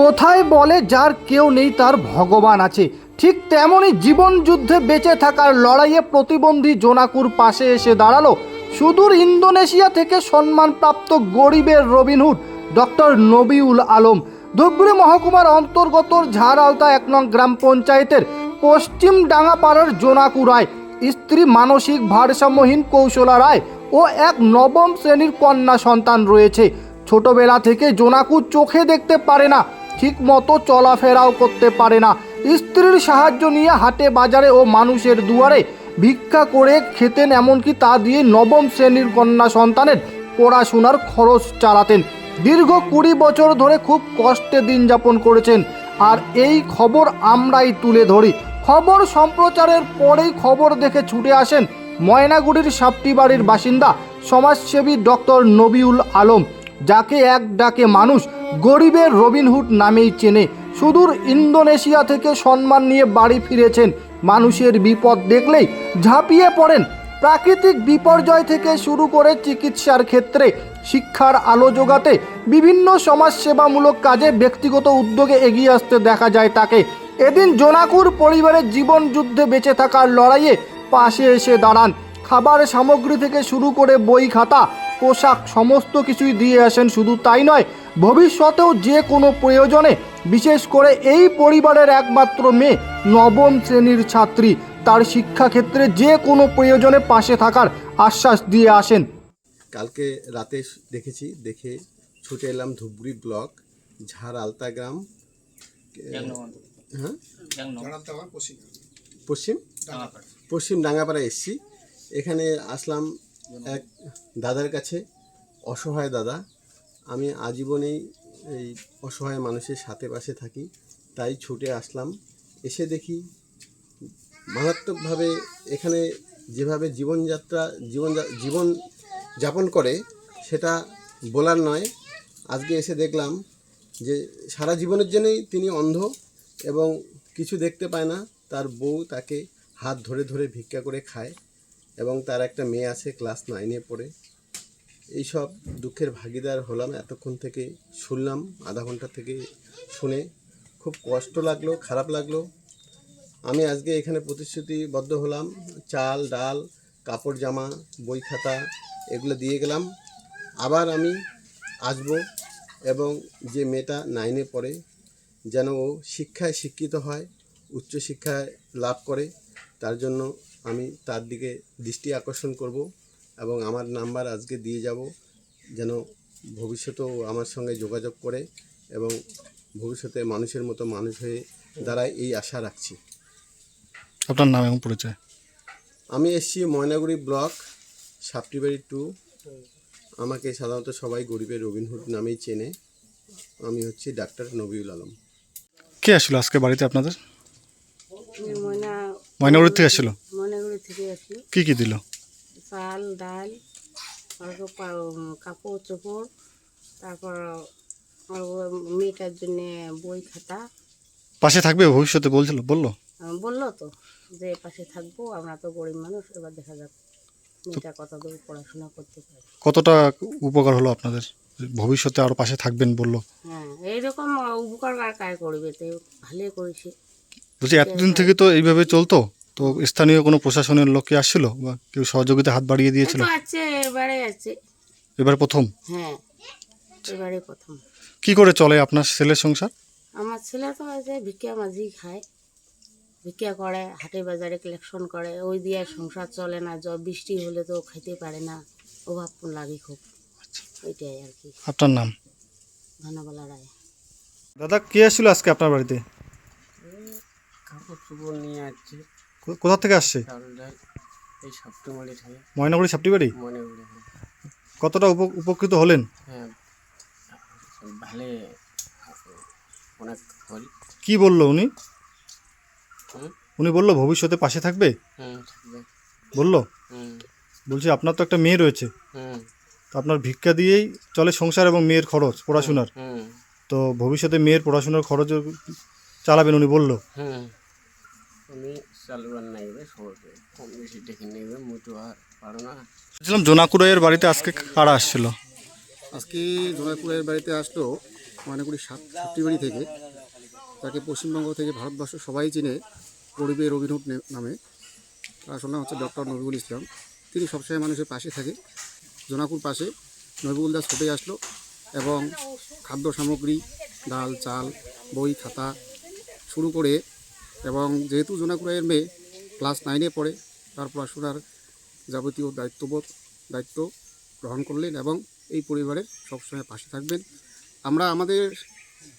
কোথায় বলে যার কেউ নেই তার ভগবান আছে। ঠিক তেমনই জীবন যুদ্ধে বেঁচে থাকার লড়াইয়ে প্রতিবন্ধী জোনাকুর পাশে এসে দাঁড়াল। সুদূর ইন্দোনেশিয়া থেকে সম্মানপ্রাপ্ত গরিবের Robin Hood, doctor Nabiul Alam. Dhubri মহকুমার অন্তর্গত ঝাড়ালতা এক নং গ্রাম পঞ্চায়েতের পশ্চিম ডাঙ্গাপাড়ার জোনাকু রায়, স্ত্রী মানসিক ভারসাম্যহীন কৌশলা রায় ও এক নবম শ্রেণির কন্যা সন্তান রয়েছে। ছোটবেলা থেকে জোনাকু চোখে দেখতে পারে না। ঠিক মতো চলাফেরাও করতে পারে না। স্ত্রীর সাহায্য নিয়ে হাটে, বাজারে ও মানুষের দুয়ারে ভিক্ষা করে খেতেন, এমনকি তা দিয়ে নবম শ্রেণির কন্যা সন্তানের পড়াশোনার খরচ চালাতেন। দীর্ঘ কুড়ি বছর ধরে খুব কষ্টে দিন যাপন করেছেন। আর এই খবর আমরাই তুলে ধরি। খবর সম্প্রচারের পরেই খবর দেখে ছুটে আসেন ময়নাগুড়ির সাপটি বাড়ির বাসিন্দা সমাজসেবী ডক্টর নবিউল আলম। যাকে এক ডাকে মানুষ গরিবের রবিনহুড নামেই চেনে। সুদূর ইন্দোনেশিয়া থেকে সম্মান নিয়ে বাড়ি ফিরেছেন। মানুষের বিপদ দেখলেই ঝাঁপিয়ে পড়েন। প্রাকৃতিক বিপর্যয় থেকে শুরু করে চিকিৎসার ক্ষেত্রে, শিক্ষার আলো যোগাতে বিভিন্ন সমাজসেবামূলক কাজে ব্যক্তিগত উদ্যোগে এগিয়ে আসতে দেখা যায় তাকে। এদিন জোনাকুর পরিবারের জীবন যুদ্ধে বেঁচে থাকার লড়াইয়ে পাশে এসে দাঁড়ান। খাবার সামগ্রী থেকে শুরু করে বই খাতা পোশাক সমস্ত কিছুই দিয়ে আসেন শুধু তাই নয় ভবিষ্যতেও যে কোনো প্রয়োজনে বিশেষ করে এই পরিবারের একমাত্র মেয়ে নবম শ্রেণির ছাত্রী তার শিক্ষাক্ষেত্রে যে কোনো প্রয়োজনে পাশে থাকার আশ্বাস দিয়ে আসেন। কালকে রাতে দেখেছি দেখে ছুটে এলাম ধুবড়ি ব্লক ঝাড় আলতা গ্রাম হ্যাঁ? পশ্চিম। পশ্চিম? ডাঙ্গাপাড়া। এসছি। এখানে আসলাম এক দাদার কাছে, অসহায় দাদা, আমি আজীবনেই এই অসহায় মানুষের সাথে পাশে থাকি, তাই ছুটে আসলাম। এসে দেখি মারাত্মকভাবে এখানে যেভাবে জীবনযাত্রা জীবন জীবন যাপন করে, সেটা বলার নয়। আজকে এসে দেখলাম যে সারা জীবনের জন্যই তিনি অন্ধ এবং কিছু দেখতে পায় না। তার বউ তাকে হাত ধরে ধরে ভিক্ষা করে খায়। এবং তার একটা মেয়ে আছে ক্লাস নাইনে পড়ে। এইসব দুঃখের ভাগিদার হলাম এতক্ষণ থেকে শুনলাম আধা ঘণ্টা থেকে শুনে। খুব কষ্ট লাগল, খারাপ লাগল। আমি আজকে এখানে প্রতিশ্রুতিবদ্ধ হলাম, চাল, ডাল, কাপড় জামা, বই খাতা এগুলো দিয়ে গেলাম। আবার আমি আসব এবং যে মেয়েটা নাইনে পড়ে যেন ও শিক্ষায় শিক্ষিত হয়, উচ্চশিক্ষায় লাভ করে, তার জন্য আমি তার দিকে দৃষ্টি আকর্ষণ করব এবং আমার নাম্বার আজকে দিয়ে যাব যেন ভবিষ্যতেও আমার সঙ্গে যোগাযোগ করে এবং ভবিষ্যতে মানুষের মতো মানুষ হয়ে দাঁড়ায় এই আশা রাখছি। আপনার নাম এবং পরিচয়? আমি এসছি ময়নাগুড়ি ব্লক সাপটিবাড়ি টু। আমাকে সাধারণত সবাই গরিবের রবিনহুড নামেই চেনে। আমি হচ্ছি ডাক্তার নবিউল আলম। কে আসলো আজকে বাড়িতে আপনাদের? ময়না ময়নাগুড়ি থেকে আসছিল ময়নাগুড়ি থেকে আসলো। কি কি দিল? চাল ডাল কাপড় চোপড় তারপর আর মেয়েটার জন্য বই খাতা। পাশে থাকবে ভবিষ্যতে বলছিল বলল? বলল তো যে পাশে থাকব আমরা তো গরিব মানুষ এবার দেখা যাক মেয়েটা কত দূর পড়াশোনা করতে পারে। কতটা উপকার হলো আপনাদের? ভবিষ্যতে আরও পাশে থাকবেন বলল। হ্যাঁ এইরকম উপকার আর কায় করবে? তো ভালোই করেছে। বলছি এতদিন থেকে তো এইভাবে চলতো? তো স্থানীয় কোনো প্রশাসনের লোক কি আসছিল? বা কেউ সহযোগিতা হাত বাড়িয়ে দিয়েছিল? আছে এবারে আছে। এবার প্রথম? হ্যাঁ এবারে প্রথম। কি করে চলে আপনার ছেলের সংসার? আমার ছেলে তো আছে ভিক্ষা মাঝি খায়। ভিক্ষা করে হাটে বাজারে কালেকশন করে। ওই দিয়ে সংসার চলে না। জ বৃষ্টি হলে তো খেতে পারে না। অভাব লাগে খুব। ওইটাই আর কি। আপনার নাম? ধনবালা রায়। দাদা কে আসছিল আজকে আপনার বাড়িতে? কাপড় চোপড় নিয়ে আসছে। কোথা থেকে আসছে? এই সপ্তমারি থেকে। ময়নাগুড়ি সাপটি বাড়ি কতটা উপ- উপকৃত হলেন? হ্যাঁ ভালো অনেক হল। কি বলল উনি? উনি বলল ভবিষ্যতে পাশে থাকবে? বলল? বলছি আপনার তো একটা মেয়ে রয়েছে। তো আপনার ভিক্ষা দিয়েই চলে সংসার এবং মেয়ের খরচ পড়াশোনার। তো ভবিষ্যতে মেয়ের পড়াশোনার খরচ চালাবেন উনি বলল। আমি চালবার নাইবে সবাইকে কম বেশি ডেকে নেবে মুটু আর পারো না। বলছিলাম বাড়িতে আজকে কারা আসছিল? আজকে জোনাইপুরের বাড়িতে আসলো ময়নাগুড়ি সাত সাতটিবাড়ি থেকে। তাকে পশ্চিমবঙ্গ থেকে ভারতবর্ষ সবাই চিনে গরিবের রবিন হুড নে- নামে। তার আসল নাম হচ্ছে ডক্টর নবিবুল ইসলাম। তিনি সবসময় মানুষের পাশে থাকে। জোনাকুর পাশে নবিবুল দাস ছুটে আসলো এবং খাদ্য সামগ্রী ডাল চাল বই খাতা শুরু করে এবং যেহেতু জোনাকুরাইয়ের মেয়ে, ক্লাস নাইনে পড়ে তার পড়াশোনার যাবতীয় দায়িত্ববোধ, দায়িত্ব গ্রহণ করলেন এবং এই পরিবারের সবসময় পাশে থাকবেন। আমরা আমাদের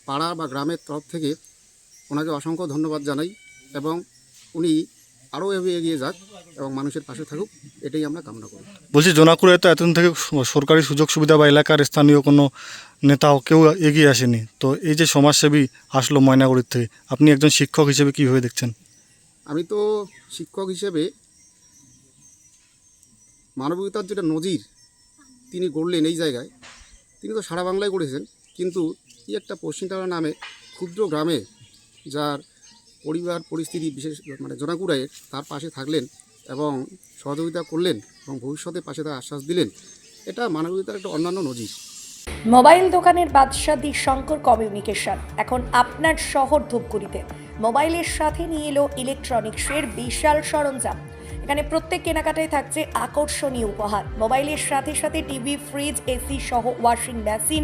পাড়া বা গ্রামের তরফ থেকে ওনাকে অসংখ্য ধন্যবাদ জানাই এবং উনি আরও এগিয়ে যাক এবং মানুষের পাশে থাকুক এটাই আমরা কামনা করি। বলছি জোনাকুরে তো এতদিন থেকে সরকারি সুযোগ সুবিধা বা এলাকার স্থানীয় কোনো নেতাও কেউ এগিয়ে আসেনি। তো এই যে সমাজসেবী আসলো ময়নাগুড়ির থেকে আপনি একজন শিক্ষক হিসেবে কীভাবে দেখছেন? আমি তো শিক্ষক হিসেবে মানবিকতার যেটা নজির তিনি গড়লেন এই জায়গায়। তিনি তো সারা বাংলায় গড়েছেন কিন্তু এই একটা পশ্চিমটালা নামে ক্ষুদ্র গ্রামে যার পরিবার, পরিস্থিতি বিশেষ মানে জোনাকুড়াইয়ের তার পাশে থাকলেন এবং সহযোগিতা করলেন এবং ভবিষ্যতে পাশে তার আশ্বাস দিলেন। এটা মানবিকতার একটা অন্যান্য নজির। মোবাইল দোকানের বাদশাহ দি শঙ্কর কমিউনিকেশন, এখন আপনার শহর ধূপগুড়িতে। মোবাইলের সাথে নিয়ে এলো ইলেকট্রনিক্সের বিশাল সরঞ্জাম। এখানে প্রত্যেক কেনাকাটায় থাকছে আকর্ষণীয় উপহার। মোবাইলের সাথে সাথে টিভি, ফ্রিজ, এসি সহ ওয়াশিং মেশিন